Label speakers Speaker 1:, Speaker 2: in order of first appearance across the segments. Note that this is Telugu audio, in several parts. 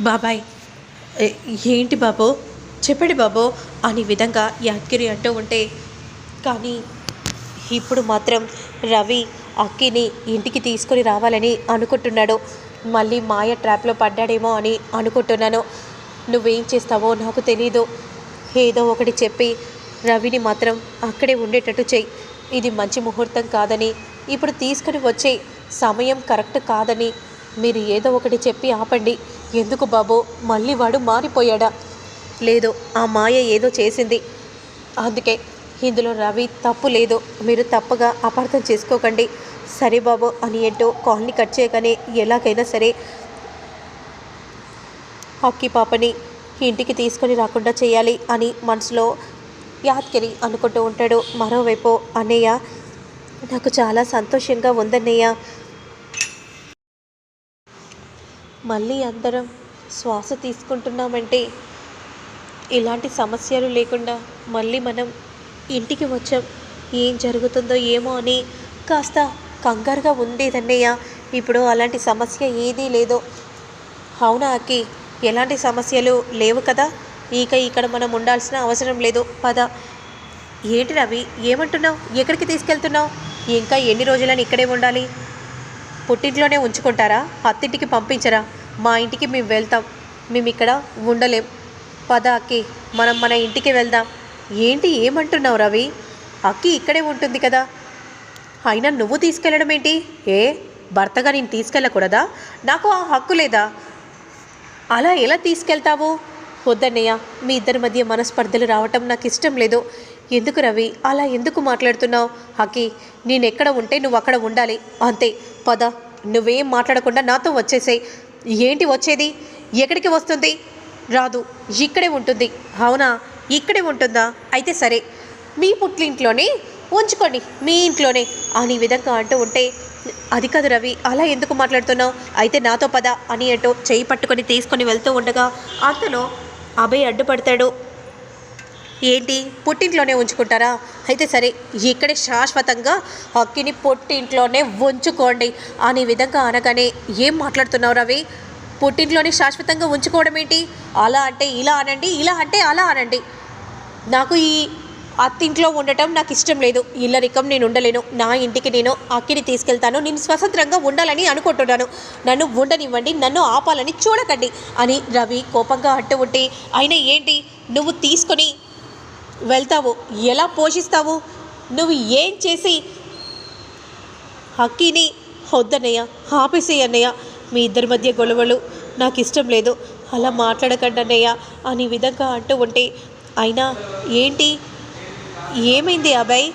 Speaker 1: బాబాయ్ ఏంటి బాబు? చెప్పండి బాబు అని విధంగా యాద్గిరి అంటూ ఉంటే కానీ ఇప్పుడు మాత్రం రవి అక్కిని ఇంటికి తీసుకొని రావాలని అనుకుంటున్నాడు. మళ్ళీ మాయ ట్రాప్లో పడ్డాడేమో అని అనుకుంటున్నాను. నువ్వేం చేస్తావో నాకు తెలీదు. ఏదో ఒకటి చెప్పి రవిని మాత్రం అక్కడే ఉండేటట్టు చెయ్యి. ఇది మంచి ముహూర్తం కాదని ఇప్పుడు తీసుకుని వచ్చే సమయం కరెక్ట్ కాదని మీరు ఏదో ఒకటి చెప్పి ఆపండి. ఎందుకు బాబు? మళ్ళీ వాడు మారిపోయాడా? లేదు ఆ మాయ ఏదో చేసింది. అందుకే ఇందులో రవి తప్పు లేదు. మీరు తప్పుగా అపార్థం చేసుకోకండి. సరే బాబు అని ఏంటో కాల్ని కట్ చేయగానే ఎలాగైనా సరే హాకీ పాపని ఇంటికి తీసుకొని రాకుండా చేయాలి అని మనసులో యాద్గిరి అనుకుంటూ ఉంటాడు. మరోవైపు అన్నయ్య నాకు చాలా సంతోషంగా ఉందన్నయ్య. మళ్ళీ అందరం శ్వాస తీసుకుంటున్నామంటే ఇలాంటి సమస్యలు లేకుండా మళ్ళీ మనం ఇంటికి వచ్చాం. ఏం జరుగుతుందో ఏమో అని కాస్త కంగారుగా ఉండేదన్నయ్య. ఇప్పుడు అలాంటి సమస్య ఏదీ లేదో. అవునా అక్కి? ఎలాంటి సమస్యలు లేవు కదా? ఇక ఇక్కడ మనం ఉండాల్సిన అవసరం లేదు. పద. ఏంటి రవి? ఏమంటున్నావు? ఎక్కడికి తీసుకెళ్తున్నావు? ఇంకా ఎన్ని రోజులని ఇక్కడే ఉండాలి? పుట్టింట్లోనే ఉంచుకుంటారా? అత్తింటికి పంపించరా? మా ఇంటికి మేము వెళ్తాం. మేము ఇక్కడ ఉండలేం. పద అక్కి మనం మన ఇంటికి వెళ్దాం. ఏంటి ఏమంటున్నావు రవి? అక్కి ఇక్కడే ఉంటుంది కదా. అయినా నువ్వు తీసుకెళ్ళడం ఏంటి? ఏ భర్తగా నేను తీసుకెళ్ళకూడదా? నాకు ఆ హక్కు లేదా? అలా ఎలా తీసుకెళ్తావు? వద్దన్నయ్య మీ ఇద్దరి మధ్య మనస్పర్ధలు రావటం నాకు ఇష్టం లేదు. ఎందుకు రవి? అలా ఎందుకు మాట్లాడుతున్నావు? హకి నేను ఎక్కడ ఉంటే నువ్వు అక్కడ ఉండాలి. అంతే పద. నువ్వేం మాట్లాడకుండా నాతో వచ్చేసేయ్. ఏంటి వచ్చేది? ఎక్కడికి వస్తుంది? రాదు. ఇక్కడే ఉంటుంది. అవునా? ఇక్కడే ఉంటుందా? అయితే సరే. మీ పుట్టింట్లోనే ఉంచుకోండి. మీ ఇంట్లోనే. అని విధంగా అంటూ ఉంటే అది కాదు రవి అలా ఎందుకు మాట్లాడుతున్నావు? అయితే నాతో పద అని అంటూ చేయి పట్టుకొని తీసుకొని వెళ్తూ ఉండగా అంతలో అభయ్ అడ్డుపడతాడు. ఏంటి? పుట్టింట్లోనే ఉంచుకుంటారా? అయితే సరే ఇక్కడే శాశ్వతంగా అక్కిని పుట్టింట్లోనే ఉంచుకోండి. అనే విధంగా అనగానే ఏం మాట్లాడుతున్నావు రవి? పుట్టింట్లోనే శాశ్వతంగా ఉంచుకోవడం ఏంటి? అలా అంటే ఇలా అనండి ఇలా అంటే అలా అనండి. నాకు ఈ అత్తింట్లో ఉండటం నాకు ఇష్టం లేదు. ఇల్లరికం నేను ఉండలేను. నా ఇంటికి నేను అక్కిని తీసుకెళ్తాను. నేను స్వతంత్రంగా ఉండాలని అనుకుంటున్నాను. నన్ను ఉండనివ్వండి నన్ను ఆపాలని చూడకండి అని రవి కోపంగా అంటూ ఉంటే అయినా ఏంటి? నువ్వు తీసుకొని వెళ్తావు? ఎలా పోషిస్తావు? నువ్వు ఏం చేసి హక్కీని వద్దన్నయ్య ఆపేసేయి అన్నయ్య. మీ ఇద్దరి మధ్య గొడవలు నాకు ఇష్టం లేదు. అలా మాట్లాడకండి అన్నయ్య అని విధంగా అంటూ ఉంటే అయినా ఏంటి? ఏమైంది అబ్బాయి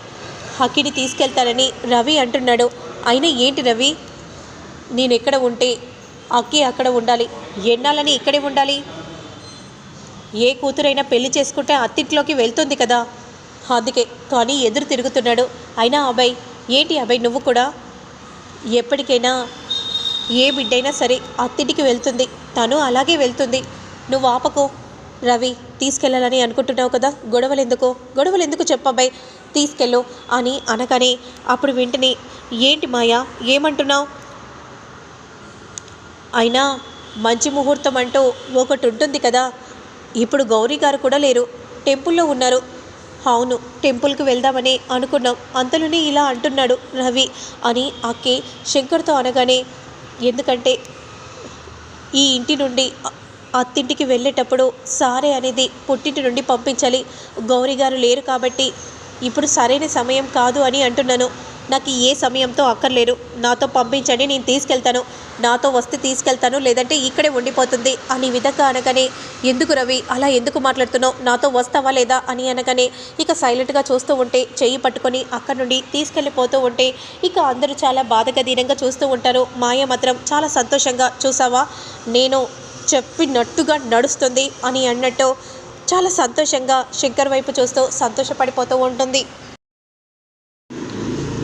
Speaker 1: హక్కీని తీసుకెళ్తానని రవి అంటున్నాడు. అయినా ఏంటి రవి? నేను ఎక్కడ ఉంటే అక్కి అక్కడ ఉండాలి. ఎన్నాలని ఇక్కడే ఉండాలి? ఏ కూతురైనా పెళ్ళి చేసుకుంటే అత్తింట్లోకి వెళ్తుంది కదా? అందుకే కానీ ఎదురు తిరుగుతున్నాడు. అయినా అబ్బాయి ఏంటి అబ్బాయి నువ్వు కూడా? ఎప్పటికైనా ఏ బిడ్డైనా సరే అత్తింటికి వెళ్తుంది. తను అలాగే వెళ్తుంది. నువ్వు ఆపకో. రవి తీసుకెళ్ళాలని అనుకుంటున్నావు కదా? గొడవలు ఎందుకు గొడవలు ఎందుకు చెప్పబ్బాయి తీసుకెళ్ళు అని అనగానే అప్పుడు వెంటనే ఏంటి మాయా? ఏమంటున్నావు? అయినా మంచి ముహూర్తం అంటూ ఒకటి ఉంటుంది కదా? ఇప్పుడు గౌరీ గారు కూడా లేరు. టెంపుల్లో ఉన్నారు. అవును టెంపుల్కి వెళ్దామని అనుకున్నాం. అంతలోనే ఇలా అంటున్నాడు రవి అని అక్కి శంకర్తో అనగానే ఎందుకంటే ఈ ఇంటి నుండి అత్తింటికి వెళ్ళేటప్పుడు సారే అనేది పుట్టింటి నుండి పంపించాలి. గౌరీ గారు లేరు కాబట్టి ఇప్పుడు సరైన సమయం కాదు అని అంటున్నాను. నాకు ఏ సమయంతో అక్కర్లేరు నాతో పంపించండి నేను తీసుకెళ్తాను. నాతో వస్తే తీసుకెళ్తాను లేదంటే ఇక్కడే ఉండిపోతుంది అని విధంగా అనగానే ఎందుకు రవి అలా ఎందుకు మాట్లాడుతున్నావు? నాతో వస్తావా లేదా? అని అనగానే ఇక సైలెంట్గా చూస్తూ ఉంటే చెయ్యి పట్టుకొని అక్కడి నుండి తీసుకెళ్ళిపోతూ ఉంటే ఇక అందరూ చాలా బాధగా దీనంగా చూస్తూ ఉంటారు. మాయ మాత్రం చాలా సంతోషంగా చూసావా? నేను చెప్పినట్టుగా నడుస్తుంది అని అన్నట్టు చాలా సంతోషంగా శంకర్ వైపు చూస్తూ సంతోషపడిపోతూ ఉంటుంది.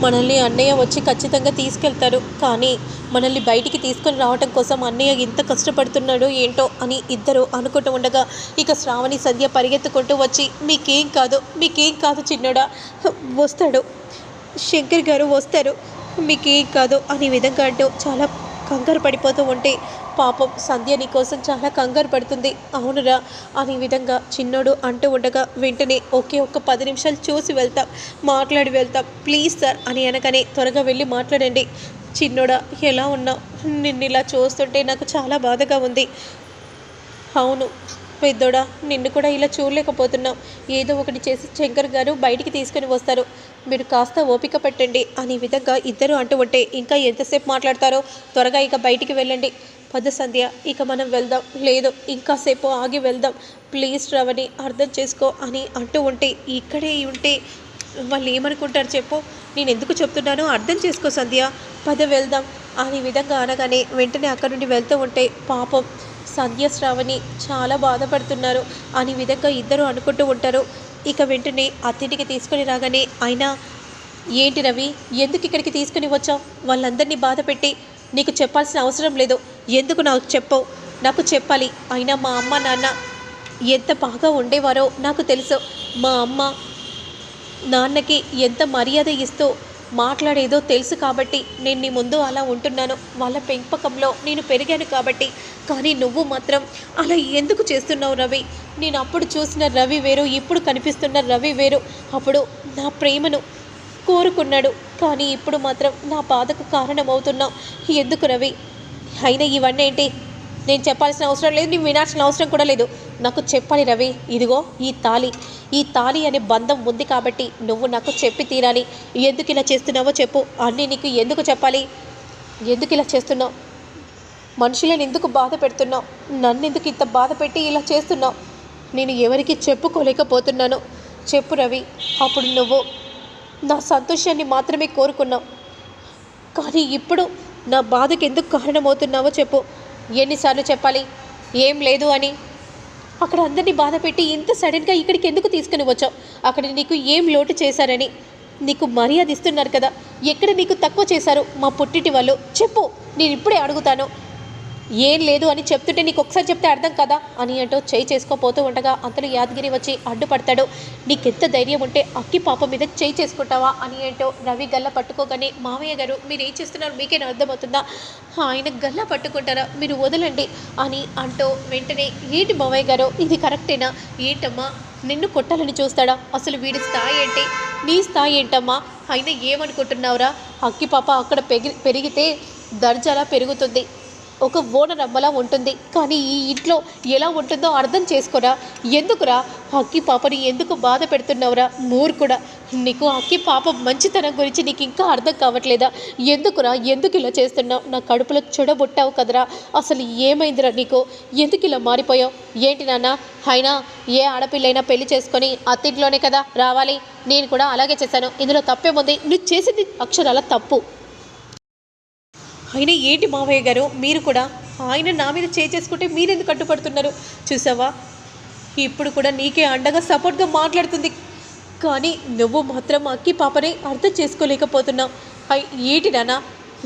Speaker 1: మనల్ని అన్నయ్య వచ్చి ఖచ్చితంగా తీసుకెళ్తారు కానీ మనల్ని బయటికి తీసుకొని రావటం కోసం అన్నయ్య ఎంత కష్టపడుతున్నాడు ఏంటో అని ఇద్దరు అనుకుంటూ ఉండగా ఇక శ్రావణి సంధ్య పరిగెత్తుకుంటూ వచ్చి మీకేం కాదు మీకేం కాదు చిన్నోడా వస్తాడు. శంకర్ గారు వస్తారు. మీకేం కాదు అనే విధంగా అంటూ చాలా కంగారు పడిపోతూ ఉంటే పాపం సంధ్య నీ కోసం చాలా కంగారు పడుతుంది. అవునురా అనే విధంగా చిన్నోడు అంటూ ఉండగా వెంటనే ఒకే ఒక్క పది నిమిషాలు చూసి వెళ్తాం మాట్లాడి వెళ్తాం. ప్లీజ్ సార్ అని అనగానే త్వరగా వెళ్ళి మాట్లాడండి. చిన్నోడా ఎలా ఉన్నావు? నిన్ను ఇలా చూస్తుంటే నాకు చాలా బాధగా ఉంది. అవును పెద్దోడా నిన్ను కూడా ఇలా చూడలేకపోతున్నాం. ఏదో ఒకటి చేసి శంకర్ గారు బయటికి తీసుకుని వస్తారు. మీరు కాస్త ఓపిక పెట్టండి. అనే విధంగా ఇద్దరు అంటూ ఉంటే ఇంకా ఎంతసేపు మాట్లాడతారో త్వరగా ఇక బయటికి వెళ్ళండి. పద సంధ్య ఇక మనం వెళ్దాం. లేదు ఇంకాసేపు ఆగి వెళ్దాం. ప్లీజ్ రవని అర్థం చేసుకో అని అంటూ ఉంటే ఇక్కడే ఉంటే వాళ్ళు ఏమనుకుంటారు చెప్పు? నేను ఎందుకు చెప్తున్నానో అర్థం చేసుకో సంధ్య. పద వెళ్దాం. అనే విధంగా అనగానే వెంటనే అక్కడ నుండి వెళ్తూ ఉంటే పాపం సంధ్యశ్రావణి చాలా బాధపడుతున్నారు. అని విధంగా ఇద్దరు అనుకుంటూ ఉంటారు. ఇక వెంటనే అత్తింటికి తీసుకొని రాగానే అయినా ఏంటి రవి ఎందుకు ఇక్కడికి తీసుకుని వచ్చావు? వాళ్ళందరినీ బాధ పెట్టి నీకు చెప్పాల్సిన అవసరం లేదు. ఎందుకు నాకు చెప్పవు? నాకు చెప్పాలి. అయినా మా అమ్మ నాన్న ఎంత బాగా ఉండేవారో నాకు తెలుసు. మా అమ్మ నాన్నకి ఎంత మర్యాద ఇస్తూ మాట్లాడేదో తెలుసు కాబట్టి నేను నీ ముందు అలా ఉంటున్నాను. వాళ్ళ పెంపకంలో నేను పెరిగాను కాబట్టి. కానీ నువ్వు మాత్రం అలా ఎందుకు చేస్తున్నావు రవి? నేను అప్పుడు చూసిన రవి వేరు ఇప్పుడు కనిపిస్తున్న రవి వేరు. అప్పుడు నా ప్రేమను కోరుకున్నాడు. కానీ ఇప్పుడు మాత్రం నా బాధకు కారణమవుతున్నావు. ఎందుకు రవి? అయినా ఇవన్నీ ఏంటి? నేను చెప్పాల్సిన అవసరం లేదు నేను వినాల్సిన అవసరం కూడా లేదు. నాకు చెప్పాలి రవి ఇదిగో ఈ తాళి. ఈ తాళి అనే బంధం ఉంది కాబట్టి నువ్వు నాకు చెప్పి తీరాలి. ఎందుకు ఇలా చేస్తున్నావో చెప్పు. అన్నీ నీకు ఎందుకు చెప్పాలి? ఎందుకు ఇలా చేస్తున్నావు? మనుషులను ఎందుకు బాధ పెడుతున్నావు? నన్ను ఎందుకు ఇంత బాధ పెట్టి ఇలా చేస్తున్నావు? నేను ఎవరికి చెప్పుకోలేకపోతున్నాను. చెప్పు రవి అప్పుడు నువ్వు నా సంతోషాన్ని మాత్రమే కోరుకున్నావు. కానీ ఇప్పుడు నా బాధకు ఎందుకు కారణమవుతున్నావో చెప్పు. ఎన్నిసార్లు చెప్పాలి? ఏం లేదు అని. అక్కడ అందరినీ బాధ పెట్టి ఇంత సడన్గా ఇక్కడికి ఎందుకు తీసుకుని వచ్చావు? అక్కడ నీకు ఏం లోటు చేశారని. నీకు మర్యాద ఇస్తున్నారు కదా. ఎక్కడ నీకు తక్కువ చేశారు మా పుట్టిటి వాళ్ళు? చెప్పు నేను ఇప్పుడే అడుగుతాను. ఏం లేదు అని చెప్తుంటే నీకు ఒకసారి చెప్తే అర్థం కదా? అని అంటూ చేయి చేసుకోపోతూ ఉండగా అంతలో యాదగిరి వచ్చి అడ్డుపడతాడు. నీకెంత ధైర్యం ఉంటే అక్కి పాప మీద చేయి చేసుకుంటావా? అని ఏంటో రవి గల్ల పట్టుకోగానే మామయ్య గారు మీరు ఏం చేస్తున్నారు? మీకేనా అర్థమవుతుందా? ఆయన గల్ల పట్టుకుంటారా? మీరు వదలండి అని అంటూ వెంటనే ఏంటి మామయ్య గారు? ఇది కరెక్టేనా? ఏంటమ్మా? నిన్ను కొట్టాలని చూస్తాడా? అసలు వీడి స్థాయి ఏంటి? నీ స్థాయి ఏంటమ్మా? అయినా ఏమనుకుంటున్నావురా? అక్కి పాప అక్కడ పెగి పెరిగితే దర్జాలా పెరుగుతుంది. ఒక ఓనరమ్మలా ఉంటుంది. కానీ ఈ ఇంట్లో ఎలా ఉంటుందో అర్థం చేసుకోరా? ఎందుకురా? అక్కి పాపని ఎందుకు బాధ పెడుతున్నావురా? మూర్ఖుడా. నీకు అక్కి పాప మంచితనం గురించి నీకు ఇంకా అర్థం కావట్లేదా? ఎందుకురా? ఎందుకు ఇలా చేస్తున్నావు? నా కడుపులో చెడబుట్టావు కదరా. అసలు ఏమైందిరా నీకు? ఎందుకు ఇలా మారిపోయావు? ఏంటి నాన్న? అయినా ఏ ఆడపిల్లైనా పెళ్ళి చేసుకొని అత్తింట్లోనే కదా రావాలి. నేను కూడా అలాగే చేశాను. ఇందులో తప్పేముంది? నువ్వు చేసింది అక్షరాల తప్పు. ఆయన ఏంటి మావయ్య గారు? మీరు కూడా ఆయన నా మీద చేసుకుంటే మీరెందుకు అడ్డుపడుతున్నారు? చూసావా? ఇప్పుడు కూడా నీకే అండగా సపోర్ట్గా మాట్లాడుతుంది. కానీ నువ్వు మాత్రం అక్కి పాపని అర్థం చేసుకోలేకపోతున్నావు. అయ్ ఏంటి నానా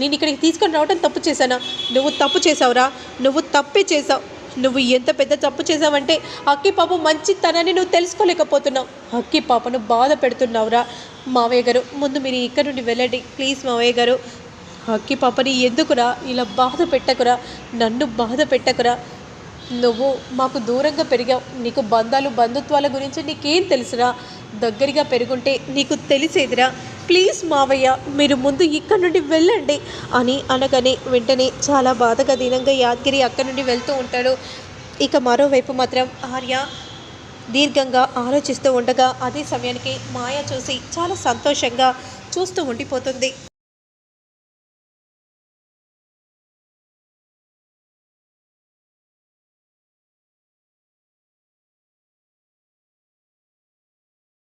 Speaker 1: నేను ఇక్కడికి తీసుకొని రావడం తప్పు చేశానా? నువ్వు తప్పు చేసావురా నువ్వు తప్పే చేసావు నువ్వు ఎంత పెద్ద తప్పు చేసావంటే అక్కి పాప మంచితనాన్ని నువ్వు తెలుసుకోలేకపోతున్నావు. అక్కి పాపను బాధ పెడుతున్నావురా? మావయ్య గారు ముందు మీరు ఇక్కడ నుండి వెళ్ళండి. ప్లీజ్ మావయ్య గారు. అక్కి పాపని ఎందుకురా ఇలా బాధ పెట్టకురా? నన్ను బాధ పెట్టకురా? నువ్వు మాకు దూరంగా పెరిగావు. నీకు బంధాలు బంధుత్వాల గురించి నీకేం తెలుసురా? దగ్గరగా పెరుగుంటే నీకు తెలిసేదిరా. ప్లీజ్ మావయ్య మీరు ముందు ఇక్కడ నుండి వెళ్ళండి అని అనగానే వెంటనే చాలా బాధగా దీనంగా యాదగిరి అక్కడి నుండి వెళ్తూ ఉంటాడు. ఇక మరోవైపు మాత్రం ఆర్య దీర్ఘంగా ఆలోచిస్తూ ఉండగా అదే సమయానికి మాయ చూసి చాలా సంతోషంగా చూస్తూ ఉండిపోతుంది.